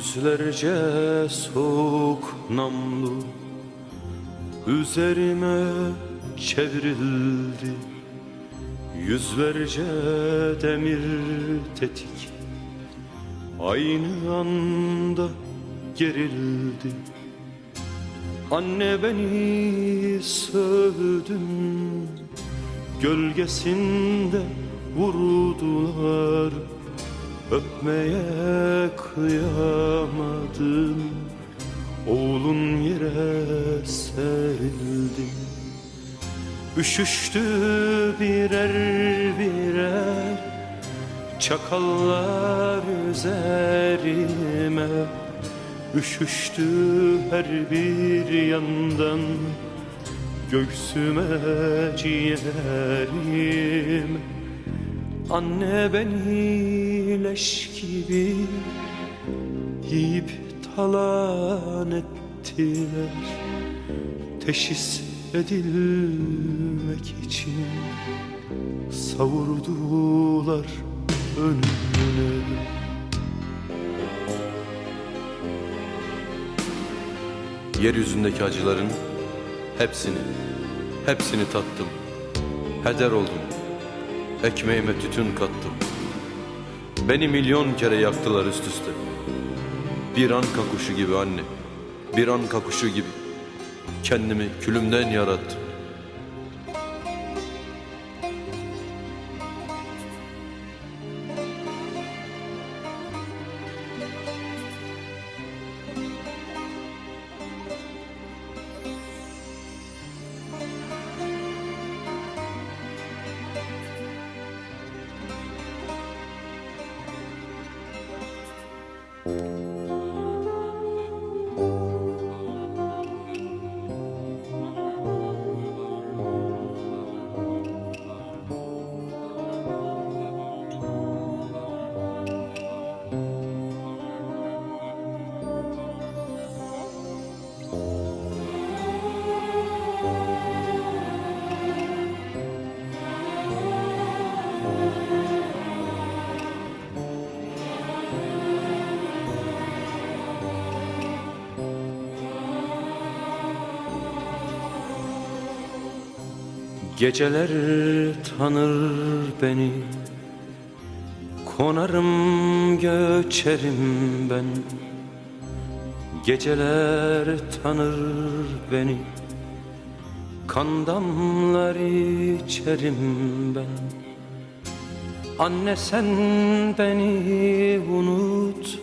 Yüzlerce soğuk namlu Üzerime çevrildi. Yüzlerce demir tetik Aynı anda gerildi. Anne beni sövdün Gölgesinde vurdular Öpmeye kıyamadım. Oğlun yere serildi Üşüştü birer birer Çakallar üzerime. Üşüştü her bir yandan Göğsüme ciğerim Anne beni leş gibi Yiyip talan ettiler Teşhis edilmek için Savurdular önüne Yeryüzündeki acıların hepsini, hepsini tattım. Heder oldum. Ekmeğime tütün kattım. Beni milyon kere yaktılar üst üste. Bir an kakuşu gibi anne, bir an kakuşu gibi. Kendimi külümden yarattım. Geceler tanır beni. Konarım göçerim ben. Geceler tanır beni. Kan damlar içerim ben. Anne sen beni unut.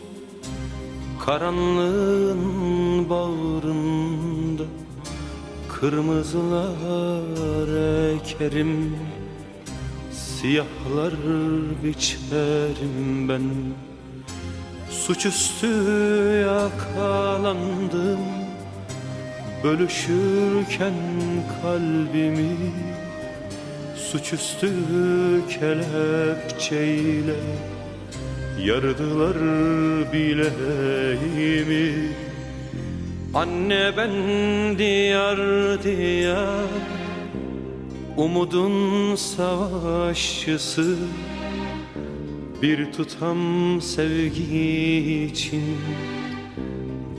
Karanlığın bağrında Kırmızılar ekerim Siyahlar biçerim ben. Suçüstü yakalandım Bölüşürken kalbimi Suçüstü kelepçeyle Yardılar bileğimi Anne ben diyar diyar Umudun savaşçısı. Bir tutam sevgi için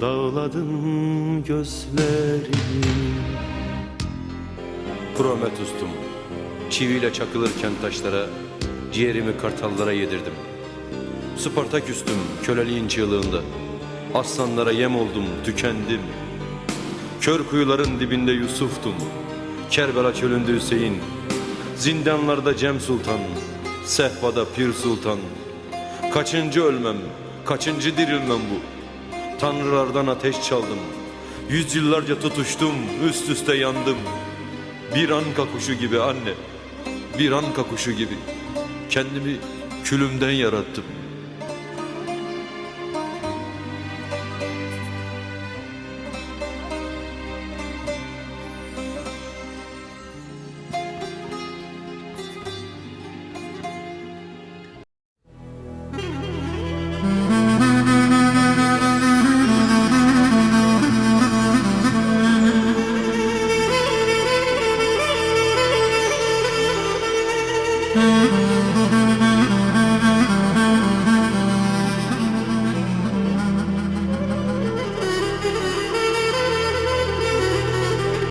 Dağladım gözlerimi Prometus'tum Çiviyle çakılırken taşlara Ciğerimi kartallara yedirdim. Spartaküstüm köleliğin çığlığında Aslanlara yem oldum, tükendim. Kör kuyuların dibinde Yusuf'tum. Kerbela çölünde Hüseyin. Zindanlarda Cem Sultan. Sehpada Pir Sultan. Kaçıncı ölmem, kaçıncı dirilmem bu. Tanrılardan ateş çaldım. Yüzyıllarca tutuştum, üst üste yandım. Bir an kakuşu gibi anne, bir an kakuşu gibi. Kendimi külümden yarattım. Thank you.